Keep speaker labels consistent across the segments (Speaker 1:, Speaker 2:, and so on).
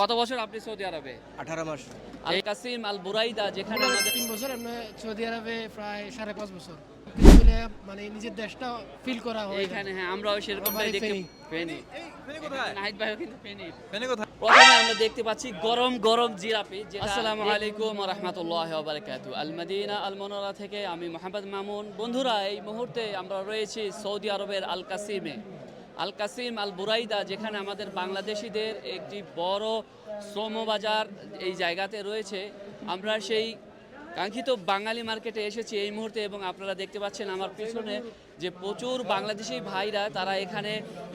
Speaker 1: কত বছর আপনি সৌদি আরবে?
Speaker 2: আঠারো মাস।
Speaker 1: আল কাসিম আল বুরাইদা যেখানে আমাদের
Speaker 3: তিন বছর আমরা সৌদি আরবে প্রায় সাড়ে পাঁচ বছর। মানে নিজের দেশটা ফিল করা হয়
Speaker 1: এইখানে হ্যাঁ আমরাও সেরকমটাই
Speaker 3: বাড়ি
Speaker 1: দেখতে
Speaker 3: ফেনি।
Speaker 1: নাহিদ ভাইও কিন্তু ফেনি।
Speaker 4: ফেনে কোথায়?
Speaker 1: প্রথমে আমরা দেখতে পাচ্ছি গরম গরম জিলাপি আসসালামু আলাইকুম ওয়া রাহমাতুল্লাহি আল মদিনা আল মনোরা থেকে আমি মোহাম্মদ মামুন। বন্ধুরা এই মুহূর্তে আমরা রয়েছি সৌদি আরবের আল কাসিমে। আল কাসিম আল বুরাইদা যেখানে আমাদের বাংলাদেশিদের একটি বড় শ্রম বাজার এই জায়গাতে রয়েছে। আমরা সেই কাঙ্ক্ষিত বাঙালি মার্কেটে এসেছি এই মুহূর্তে এবং আপনারা দেখতে পাচ্ছেন আমার পিছনে যে প্রচুর বাংলাদেশি ভাইরা তারা এখানে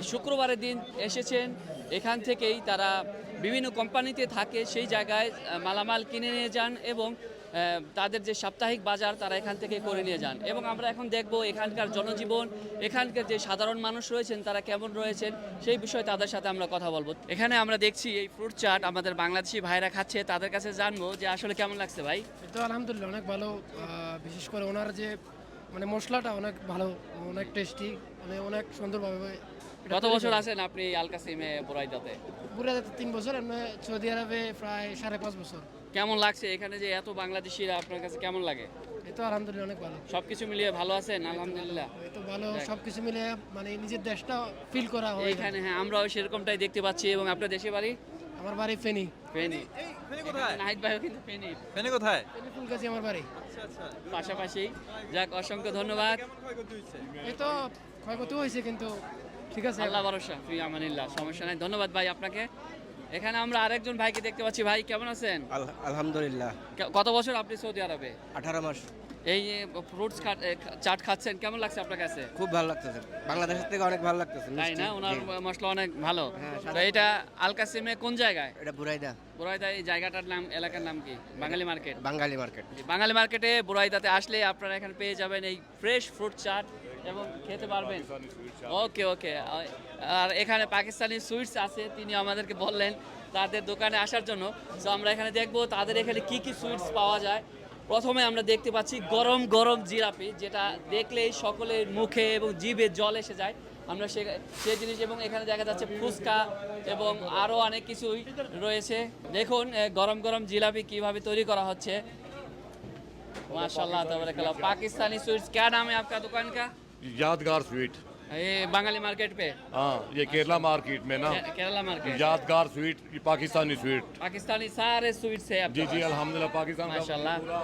Speaker 1: শুক্রবারের দিন এসেছেন। এখান থেকেই তারা বিভিন্ন কোম্পানিতে থাকে, সেই জায়গায় মালামাল কিনে নিয়ে যান এবং তাদের যে সাপ্তাহিক বাজার তারা এখান থেকে করে নিয়ে যান। এবং আমরা এখন দেখব এখানকার জনজীবন এখানকার যে সাধারণ মানুষ রয়েছেন তারা কেমন রয়েছেন সেই বিষয়ে তাদের সাথে আমরা কথা বলব। এখানে আমরা দেখছি এই ফ্রুট চাট আমাদের বাংলাদেশি ভাইরা খাচ্ছে তাদের কাছে জানব যে আসলে কেমন লাগছে ভাই?
Speaker 3: তো আলহামদুলিল্লাহ অনেক ভালো বিশেষ করে ওনার যে মানে মশলাটা অনেক ভালো অনেক টেস্টি মানে অনেক সুন্দরভাবে
Speaker 1: কত বছর। আছেন আপনি আলকাসিমে বোরাইদাতে?
Speaker 3: পুরো তিন বছর আমরা সৌদি আরবে প্রায় সাড়ে পাঁচ বছর।
Speaker 1: কেমন লাগছে এখানে যে এত বাংলাদেশিরা আপনার কাছে কেমন লাগে?
Speaker 3: এই তো আলহামদুলিল্লাহ অনেক ভালো।
Speaker 1: সবকিছু মিলিয়ে ভালো আছেন? আলহামদুলিল্লাহ।
Speaker 3: এই তো ভালো সবকিছু মিলে মানে নিজের দেশটা ফিল করা হয়।
Speaker 1: এইখানে হ্যাঁ আমরাও সেরকমটাই দেখতে পাচ্ছি। এবং আপনার দেশে বাড়ি?
Speaker 3: আমার বাড়ি ফেনি।
Speaker 1: ফেনি।
Speaker 4: ফেনে কোথায়?
Speaker 1: নাহিদ ভাইও কিন্তু ফেনি।
Speaker 4: ফেনে কোথায়?
Speaker 3: ফেনি ফুলগাছি আমার বাড়ি।
Speaker 1: পাশাপাশি। যাক অসংখ্য ধন্যবাদ।
Speaker 3: এই তো ক্ষয়ক্ষতি হয়েছে কিন্তু ঠিক আছে?
Speaker 1: আল্লাহ ভরসা। ফি আমানিল্লাহ সমস্যা নাই। ধন্যবাদ ভাই আপনাকে। এখানে আমরা আরেকজন ভাইকে দেখতে পাচ্ছি। ভাই কেমন আছেন?
Speaker 2: আলহামদুলিল্লাহ।
Speaker 1: কত বছর আপনি সৌদি আরবে?
Speaker 2: আঠারো মাস।
Speaker 1: এই ফ্রুটস চাট খাচ্ছেন। কেমন লাগছে আপনার কাছে?
Speaker 2: খুব ভালো লাগতেছে। বাংলাদেশের থেকে অনেক ভালো লাগতেছে
Speaker 1: তাই না? ওনার মশলা অনেক ভালো।
Speaker 2: হ্যাঁ,
Speaker 1: তো এটা আলকাসিমে কোন জায়গায়?
Speaker 2: এটা বুরাইদা।
Speaker 1: বুরাইদা এই জায়গাটার নাম এলাকার নাম কি? বাঙালি মার্কেট?
Speaker 2: বাঙালি মার্কেট।
Speaker 1: বাঙালি মার্কেটে বুরাইদাতে আসলে আপনারা এখানে পেয়ে যাবেন এই ফ্রেশ ফ্রুট চাট। এবং খেতে পারবেন ওকে ওকে আর এখানে পাকিস্তানি সুইটস আছে তিনি আমাদেরকে বললেন তাদের দোকানে আসার জন্য তো আমরা এখানে দেখবো তাদের এখানে কি কি সুইটস পাওয়া যায় প্রথমে আমরা দেখতে পাচ্ছি গরম গরম জিলাপি যেটা দেখলেই সকলের মুখে এবং জিভে জল এসে যায় আমরা সে সেই জিনিস এবং এখানে দেখা যাচ্ছে ফুচকা এবং আরও অনেক কিছুই রয়েছে দেখুন এ, গরম গরম জিলাপি কিভাবে তৈরি করা হচ্ছে माशाल्लाह तबरकल्ला पाकिस्तानी स्वीट्स क्या नाम है आपका दुकान का
Speaker 5: यादगार स्वीट
Speaker 1: ये बंगाली मार्केट पे
Speaker 5: हाँ ये केरला मार्केट में ना
Speaker 1: के- केरला मार्केट
Speaker 5: यादगार स्वीट ये पाकिस्तानी स्वीट
Speaker 1: পাকিস্তানি সারে সুইটস है
Speaker 5: जी जी अल्हम्दुलिल्लाह पाकिस्तान का
Speaker 1: माशाल्लाह
Speaker 5: पूरा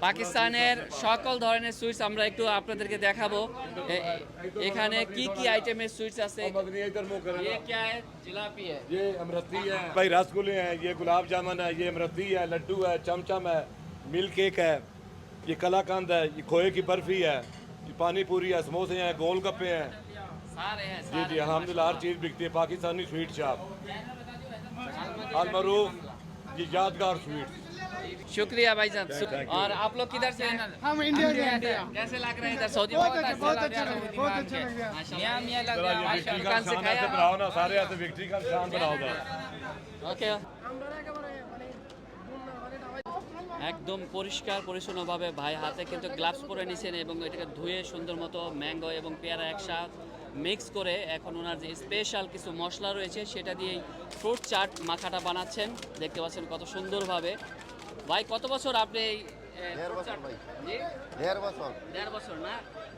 Speaker 1: পাকিস্তানের সকল ধরনের সুইটস আমরা একটু আপনাদেরকে দেখাবো এ- এখানে কি কি আইটেমের সুইটস আছে
Speaker 5: मदनी इधर मुंह करें
Speaker 1: ये क्या है जिलापी है
Speaker 5: ये अमरती है भाई रसगुल्ले हैं ये गुलाब जामुन है ये अमरती है लड्डू है चमचम है मिल्क केक है ये कलाकंद है ये खोए की बर्फी है ये पानी पूरी है समोसे हैं गोलगप्पे हैं।
Speaker 1: सारे हैं
Speaker 5: जी जी अल्हम्दुलिल्लाह हर चीज़ बिकती है पाकिस्तानी स्वीट शॉप अलमरूफ ये यादगार स्वीट।
Speaker 1: शुक्रिया भाई साहब और आप लोग किधर से हैं?
Speaker 3: हम इंडिया से हैं
Speaker 1: कैसे लग रहे हैं इधर? सऊदी
Speaker 3: बहुत अच्छा बहुत अच्छा लग रहा है बहुत अच्छा लग रहा है।
Speaker 1: माशाल्लाह
Speaker 5: जरा ये विक्ट्री का
Speaker 1: दुकान से खाया
Speaker 5: बनाओ ना सारे ऐसे विक्ट्री का निशान बनाओ
Speaker 1: ওকে একদম পরিষ্কার পরিচ্ছন্নভাবে ভাই হাতে কিন্তু গ্লাভস পরে নিছেন এবং এটাকে ধুয়ে সুন্দর মতো ম্যাঙ্গো এবং পেয়ারা একসাথ মিক্স করে এখন ওনার যে স্পেশাল কিছু মশলা রয়েছে সেটা দিয়েই ফ্রুট চাট মাখাটা বানাচ্ছেন। দেখতে পাচ্ছেন কত সুন্দরভাবে। ভাই কত বছর আপনি এই?
Speaker 6: দেড় বছর
Speaker 1: না?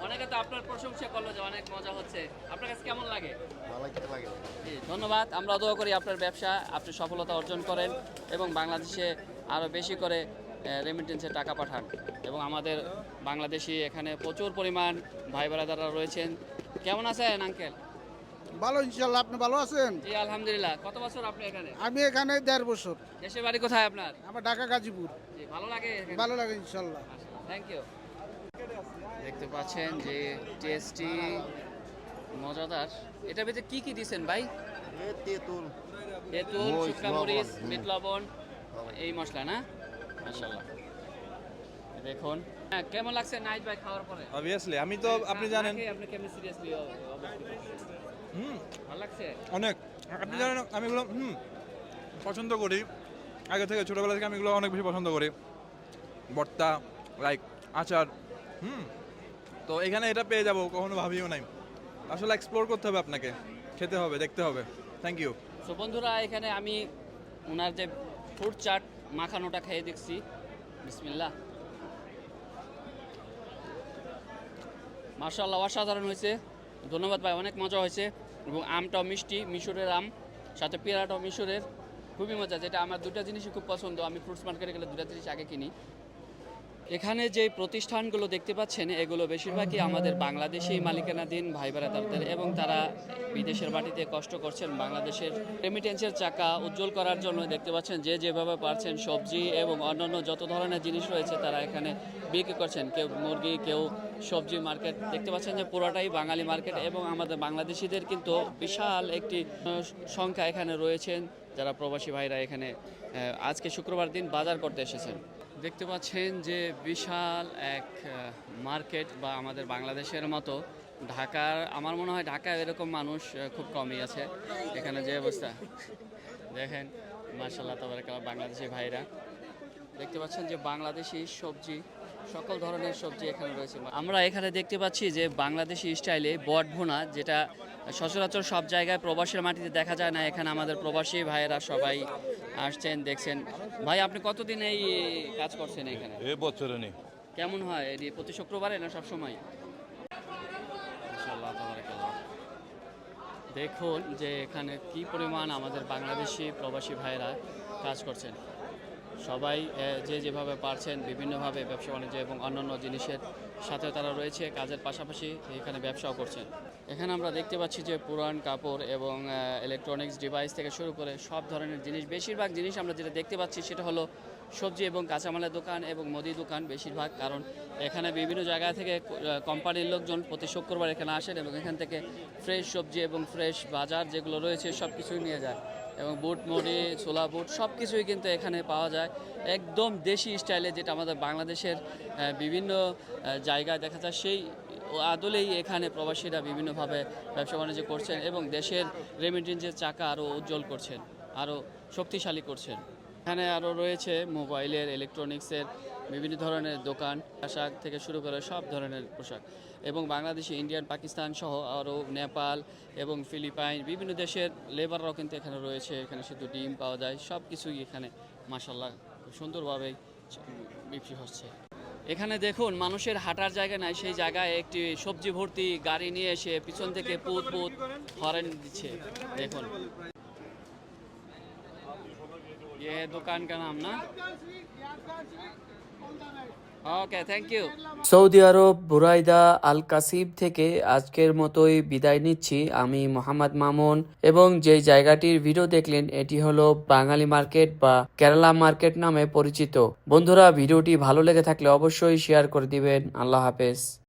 Speaker 1: অনেকে তো আপনার প্রশংসা করল যে অনেক মজা হচ্ছে। আপনার কাছে কেমন লাগে? ধন্যবাদ। আমরা দোয়া করি আপনার ব্যবসা আপনি সফলতা অর্জন করেন এবং বাংলাদেশে আরও বেশি করে রেমিটেন্সে টাকা পাঠান। এবং আমাদের বাংলাদেশি এখানে প্রচুর পরিমাণ ভাই ব্রাদাররা রয়েছেন। কেমন আছেন আঙ্কেল
Speaker 7: ভালো ইনশাল্লাহ আপনি ভালো আছেন?
Speaker 1: জি আলহামদুলিল্লাহ। কত বছর আপনি এখানে?
Speaker 7: আমি এখানে দেড় বছর।
Speaker 1: দেশের বাড়ি কোথায় আপনার?
Speaker 7: আমার ঢাকা গাজীপুর।
Speaker 1: জি ভালো লাগে
Speaker 7: ভালো লাগে ইনশাল্লাহ
Speaker 1: থ্যাংক ইউ দেখতে পাচ্ছেন যে টেস্টি মজাদার। এটা ভিতরে কি কি দিছেন ভাই?
Speaker 6: তেঁতুল।
Speaker 1: তেঁতুল শুকনা মরিচ। বিট লবণ। এই মশলা না? মাশাল্লাহ দেখুন। হ্যাঁ কেমন লাগছে নাইট ভাই খাওয়ার পরে?
Speaker 4: অবভিয়াসলি আমি তো আপনি জানেন।
Speaker 1: আপনি কেমন সিরিয়াসলি
Speaker 4: হুম।
Speaker 1: ভালো লাগছে?
Speaker 4: অনেক। আপনি জানেন আমি এগুলো হুম পছন্দ করি। আগে থেকে ছোটোবেলা থেকে আমি এগুলো অনেক বেশি পছন্দ করি। ভর্তা লাইক আচার হুম। তো এখানে এটা পেয়ে যাব কখনো ভাবিও নাই। আসলে এক্সপ্লোর করতে হবে আপনাকে। খেতে হবে দেখতে হবে। থ্যাংক ইউ
Speaker 1: তো বন্ধুরা এখানে আমি ওনার যে ফুড চাট মাখানোটা খেয়ে দেখছি। বিসমিল্লা মার্শাল্লাহ অসাধারণ হয়েছে। ধন্যবাদ ভাই, অনেক মজা হয়েছে। এবং আমটাও মিষ্টি, মিশরের আম, সাথে পেয়ারাটাও মিশরের। খুবই মজা, যেটা আমার দুটা জিনিসই খুব পছন্দ। আমি ফ্রুটস মার্কেটে গেলে দুটা জিনিস আগে কিনি। এখানে যে প্রতিষ্ঠানগুলো দেখতে পাচ্ছেন, এগুলো বেশিরভাগই আমাদের বাংলাদেশি মালিকানাধীন ভাই বেড়াতারদের এবং তারা বিদেশের মাটিতে কষ্ট করছেন। বাংলাদেশের রেমিটেন্সের চাকা উজ্জ্বল করার জন্য দেখতে পাচ্ছেন যে যেভাবে পারছেন সবজি এবং অন্যান্য যত ধরনের জিনিস রয়েছে তারা এখানে বিক্রি করছেন। কেউ মুরগি, কেউ সবজি মার্কেট দেখতে পাচ্ছেন যে পুরোটাই বাঙালি মার্কেট এবং আমাদের বাংলাদেশিদের কিন্তু বিশাল একটি সংখ্যা এখানে রয়েছেন। যারা প্রবাসী ভাইরা এখানে আজকে শুক্রবার দিন বাজার করতে এসেছেন। দেখতে পাচ্ছেন যে বিশাল এক মার্কেট বা আমাদের বাংলাদেশের মতো ঢাকার, আমার মনে হয় ঢাকায় এরকম মানুষ খুব কমই আছে। এখানে যে অবস্থা। দেখেন মার্শাল্লাহ তারপরে বাংলাদেশি ভাইরা। দেখতে পাচ্ছেন যে বাংলাদেশি সবজি, সকল ধরনের সবজি এখানে রয়েছে। আমরা এখানে দেখতে পাচ্ছি যে বাংলাদেশি স্টাইলে বট ভুনা, যেটা সচরাচর সব জায়গায় প্রবাসের মাটিতে দেখা যায় না এখানে আমাদের প্রবাসী ভাইয়েরা সবাই আসছেন দেখছেন। ভাই আপনি কতদিন এই কাজ করছেন এখানে?
Speaker 5: এ বছরে নেই।
Speaker 1: কেমন হয়? এটি প্রতি শুক্রবারে না সবসময় দেখুন যে এখানে কি পরিমাণ আমাদের বাংলাদেশি প্রবাসী ভাইরা কাজ করছেন। সবাই যে যেভাবে পারছেন, বিভিন্নভাবে ব্যবসা বাণিজ্য এবং অন্যান্য জিনিসের সাথে তারা রয়েছে, কাজের পাশাপাশি এখানে ব্যবসাও করছেন। এখানে আমরা দেখতে পাচ্ছি যে পুরান কাপড় এবং ইলেকট্রনিক্স ডিভাইস থেকে শুরু করে সব ধরনের জিনিস, বেশিরভাগ জিনিস আমরা যেটা দেখতে পাচ্ছি সেটা হলো সবজি এবং কাঁচামালের দোকান এবং মুদি দোকান বেশিরভাগ, কারণ এখানে বিভিন্ন জায়গা থেকে কোম্পানির লোকজন প্রতি শুক্রবার এখানে আসেন এবং এখান থেকে ফ্রেশ সবজি এবং ফ্রেশ বাজার যেগুলো রয়েছে সব কিছুই নিয়ে যায়। এবং বুট মুড়ি ছোলা বুট সব কিছুই কিন্তু এখানে পাওয়া যায়। একদম দেশি স্টাইলে যেটা আমাদের বাংলাদেশের বিভিন্ন জায়গায় দেখা যায়, সেই আদলেই এখানে প্রবাসীরা বিভিন্নভাবে ব্যবসা বাণিজ্য করছেন এবং দেশের রেমিটেন্সের চাকা আরও উজ্জ্বল করছেন আরও শক্তিশালী করছেন। এখানে আরও রয়েছে মোবাইলের ইলেকট্রনিক্সের বিভিন্ন ধরনের দোকান পোশাক থেকে শুরু করে সব ধরনের পোশাক এবং বাংলাদেশি ইন্ডিয়ান পাকিস্তান সহ আরও নেপাল এবং ফিলিপাইন বিভিন্ন দেশের লেবাররাও কিন্তু এখানে রয়েছে এখানে শুধু ডিম পাওয়া যায় সব কিছুই এখানে মাসাল্লাহ খুব সুন্দরভাবে বিক্রি হচ্ছে এখানে দেখুন মানুষের হাঁটার জায়গা নাই সেই জায়গায় একটি সবজি ভর্তি গাড়ি নিয়ে এসে পিছন থেকে পুত পুত হরেন দিচ্ছে দেখুন ये दुकान का नाम ना Okay thank you Saudi Arab Buraidah Al Qassim থেকে আজকের মতোই বিদায় নিচ্ছি। আমি মোহাম্মদ মামুন এবং যে জায়গাটির ভিডিও দেখলেন, এটি হলো বাঙালি মার্কেট বা কেরালা মার্কেট নামে পরিচিত। বন্ধুরা ভিডিওটি ভালো লেগে থাকলে অবশ্যই শেয়ার করে দিবেন। আল্লাহ হাফেজ।